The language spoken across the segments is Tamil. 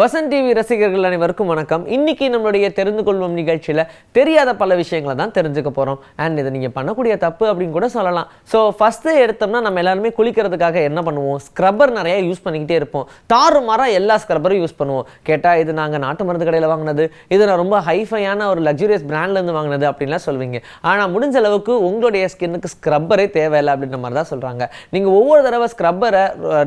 வசன் டிவி ரசிகர்கள் அனைவருக்கும் வணக்கம். இன்னைக்கு நம்மளுடைய தெரிந்து கொள்வோம் நிகழ்ச்சியில் தெரியாத பல விஷயங்களை தான் தெரிஞ்சுக்க போகிறோம் அண்ட் இதை நீங்கள் பண்ணக்கூடிய தப்பு அப்படின்னு கூட சொல்லலாம். ஸோ ஃபஸ்ட்டு எடுத்தோம்னா நம்ம எல்லாருமே குளிக்கிறதுக்காக என்ன பண்ணுவோம்? ஸ்க்ரப்பர் நிறையா யூஸ் பண்ணிக்கிட்டே இருப்போம். தாறு மாறாக எல்லா ஸ்க்ரப்பரும் யூஸ் பண்ணுவோம். கேட்டால் இது நாங்கள் நாட்டு மருந்து கடையில் வாங்கினது. இது நான் ரொம்ப ஹைஃபையான ஒரு லக்ஸூரியஸ் பிராண்ட்லேருந்து வாங்கினது அப்படின்லாம் சொல்வீங்க ஆனால் முடிஞ்ச அளவுக்கு உங்களுடைய ஸ்கின்னுக்கு ஸ்க்ரப்பரே தேவையில்லை அப்படின்ற மாதிரி தான் சொல்கிறாங்க நீங்கள் ஒவ்வொரு தடவை ஸ்க்ரப்பரை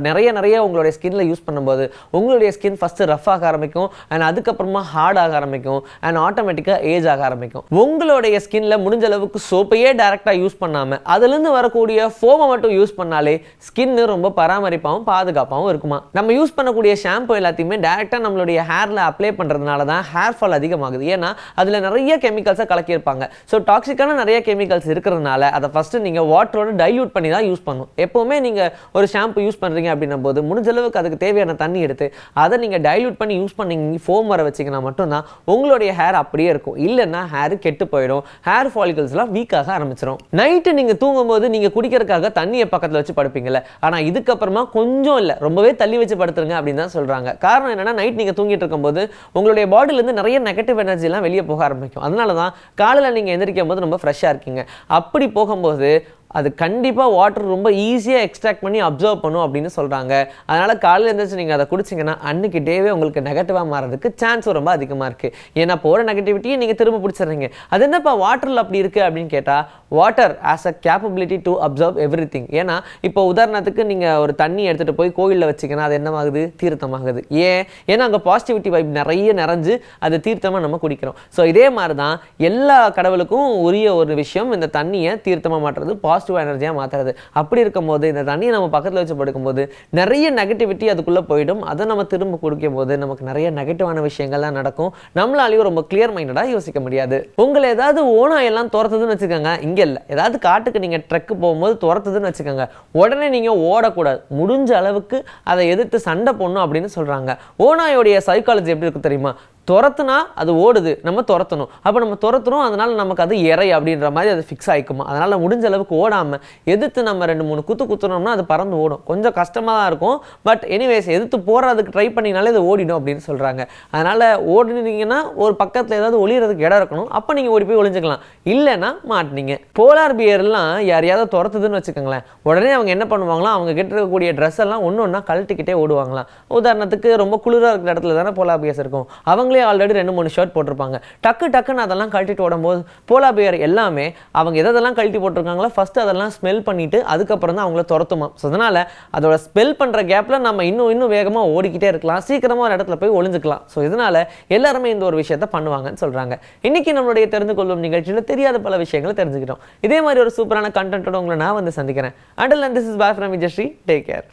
நிறைய நிறைய உங்களுடைய ஸ்கின்னில் யூஸ் பண்ணும்போது உங்களுடைய ஸ்கின் ஃபஸ்ட்டு ரஃப் ஆக ஆரம்பிக்கும் அண்ட் அதுக்கப்புறமா ஹார்ட் ஆக ஆரம்பிக்கும் அண்ட் ஆட்டோமேட்டிக்காக ஏஜ் ஆக ஆரம்பிக்கும். உங்களுடைய ஸ்கின்ல முடிஞ்ச அளவுக்கு சோப்பையே டேரெக்டாக யூஸ் பண்ணாமல் அதுலேருந்து வரக்கூடிய ஃபோமை மட்டும் யூஸ் பண்ணாலே ஸ்கின்னு ரொம்ப பராமரிப்பாகவும் பாதுகாப்பாகவும் இருக்குமா? நம்ம யூஸ் பண்ணக்கூடிய ஷாம்பு எல்லாத்தையுமே டேரெக்டாக நம்மளுடைய ஹேரில் அப்ளை பண்ணுறதுனால தான் ஹேர் ஃபால் அதிகமாகுது. ஏன்னா அதில் நிறைய கெமிக்கல்ஸை கலக்கியிருப்பாங்க. ஸோ டாக்ஸிக்கான நிறைய கெமிக்கல்ஸ் இருக்கிறதுனால அதை ஃபஸ்ட்டு நீங்கள் வாட்டரோட டைல்யூட் பண்ணி தான் யூஸ் பண்ணணும். எப்போவுமே நீங்கள் ஒரு ஷாம்பு யூஸ் பண்ணுறீங்க அப்படின்னும் போது முடிஞ்ச அளவுக்கு அதுக்கு தேவையான தண்ணி எடுத்து அதை நீங்கள் டைல்யூட் பண்ணி யூஸ் பண்ணி ஃபோம் வர வச்சிங்கன்னா மட்டும்தான் உங்களுடைய ஹேர் அப்படியே இருக்கும். இல்லைன்னா ஹேர் கெட்டு போயிடும். ஹேர் ஃபாலிகல்ஸ்லாம் வீக்காக ஆரம்பிச்சிடும் நைட்டு நீங்கள் தூங்கும்போது நீங்கள் குடிக்கிறதுக்காக தண்ணியை பக்கத்தில் வச்சு படுப்பீங்கல்ல. ஆனால் இதுக்கப்புறமா கொஞ்சம் இல்லை. ரொம்பவே தள்ளி வச்சு படுத்துருங்க அப்படின்னு தான் சொல்கிறாங்க காரணம் என்னென்னா நைட் நீங்கள் தூங்கிட்டு இருக்கும்போது உங்களுடைய பாடியிலேருந்து நிறைய நெகட்டிவ் எனர்ஜிலாம் வெளியே போக ஆரம்பிக்கும். அதனால தான் காலையில் நீங்கள் எந்திரிக்கும் போது ரொம்ப ஃப்ரெஷ்ஷாக இருக்கீங்க. அப்படி போகும்போது அது கண்டிப்பாக வாட்டர் ரொம்ப ஈஸியாக எக்ஸ்ட்ராக்ட் பண்ணி அப்சர்வ் பண்ணும் அப்படின்னு சொல்கிறாங்க அதனால் காலையில் எழுந்திரிச்சு நீங்கள் அதை குடிச்சிங்கன்னா அன்றைக்கி டேவே உங்களுக்கு நெகட்டிவாக மாறதுக்கு சான்ஸும் ரொம்ப அதிகமாக இருக்குது ஏன்னா போகிற நெகட்டிவிட்டியை நீங்கள் திரும்ப பிடிச்சிடுறீங்க. அது என்னப்பா வாட்டரில் அப்படி இருக்குது அப்படின்னு கேட்டால் water as a capability to observe everything ஏன்னா இப்போ உதாரணத்துக்கு நீங்கள் ஒரு தண்ணி எடுத்துகிட்டு போய் கோயிலில் வச்சிங்கன்னா அது என்னமாகுது? தீர்த்தமாகுது. ஏன்? ஏன்னா அங்கே பாசிட்டிவிட்டி வைப் நிறைய நிறைஞ்சு அது தீர்த்தமாக நம்ம குடிக்கிறோம். ஸோ இதே மாதிரி தான் எல்லா கடவுளுக்கும் உரிய ஒரு விஷயம் இந்த தண்ணியை தீர்த்தமாக மாட்டுறது பாசிட்டிவ் எனர்ஜியாக மாற்றுறது அப்படி இருக்கும்போது இந்த தண்ணியை நம்ம பக்கத்தில் வச்சு படுக்கும்போது நிறைய நெகட்டிவிட்டி அதுக்குள்ளே போயிடும். அதை நம்ம திரும்ப குடிக்கும் போது நமக்கு நிறைய நெகட்டிவான விஷயங்கள்லாம் நடக்கும். நம்மளாலையும் ரொம்ப கிளியர் மைண்டடாக யோசிக்க முடியாது. உங்களை ஏதாவது ஓனாய் எல்லாம் துரத்துதுன்னு வச்சுக்கோங்க. இங்கே இல்லை. ஏதாவது காட்டுக்கு நீங்கள் ட்ரெக்கு போகும்போது துரத்துதுன்னு வச்சுக்கோங்க. உடனே நீங்கள் ஓடக்கூடாது. முடிஞ்ச அளவுக்கு அதை எதிர்த்து சண்டை போடணும் அப்படின்னு சொல்கிறாங்க ஓனாயோடைய சைக்காலஜி எப்படி இருக்கு தெரியுமா? துரத்துனா அது ஓடுது. நம்ம துரத்தணும். அப்போ நம்ம துரத்துறோம் அதனால் நமக்கு அது இறை அப்படின்ற மாதிரி அது ஃபிக்ஸ் ஆகிக்குமா அதனால் முடிஞ்ச அளவுக்கு ஓடாமல் எதிர்த்து நம்ம ரெண்டு மூணு குத்து குத்துனோம்னா அது பறந்து ஓடும். கொஞ்சம் கஷ்டமாக தான் இருக்கும். பட் எனிவேஸ் எதிர்த்து போகிறதுக்கு ட்ரை பண்ணினாலே அது ஓடிடும் அப்படின்னு சொல்கிறாங்க அதனால் ஓடினீங்கன்னா ஒரு பக்கத்தில் ஏதாவது ஒளிகிறதுக்கு இடம் இருக்கணும். அப்போ நீங்கள் ஓடி போய் ஒளிஞ்சிக்கலாம். இல்லைன்னா மாட்டினீங்க. போலார் பியர்லாம் யாரையாவது துரத்துதுன்னு வச்சுக்கோங்களேன். உடனே அவங்க என்ன பண்ணுவாங்களாம் அவங்க கிட்ட இருக்கக்கூடிய ட்ரெஸ் எல்லாம் ஒன்று ஒன்றா கழட்டிக்கிட்டே ஓடுவாங்களாம். உதாரணத்துக்கு ரொம்ப குளிராக இருக்கிற இடத்துல தானே போலார் பியர்ஸ் இருக்கும். அவங்க அவங்களே ஆல்ரெடி ரெண்டு மூணு ஷர்ட் போட்டிருப்பாங்க. டக்கு டக்குன்னு அதெல்லாம் கழட்டிட்டு ஓடும்போது போலா பியர் எல்லாமே அவங்க எதெல்லாம் கழட்டி போட்டிருக்காங்களோ ஃபஸ்ட்டு அதெல்லாம் ஸ்மெல் பண்ணிவிட்டு அதுக்கப்புறம் தான் அவங்கள துரத்துமா? ஸோ அதனால் அதோட ஸ்மெல் பண்ணுற கேப்பில் நம்ம இன்னும் இன்னும் வேகமாக ஓடிக்கிட்டே இருக்கலாம். சீக்கிரமாக ஒரு இடத்துல போய் ஒளிஞ்சுக்கலாம். ஸோ இதனால் எல்லாருமே இந்த ஒரு விஷயத்த பண்ணுவாங்கன்னு சொல்கிறாங்க இன்றைக்கி நம்மளுடைய தெரிந்து கொள்ளும் நிகழ்ச்சியில் தெரியாத பல விஷயங்களை தெரிஞ்சுக்கிட்டோம். இதே மாதிரி ஒரு சூப்பரான கண்டென்ட்டோட உங்களை நான் வந்து சந்திக்கிறேன். Until and this is boy from Vijayasree take care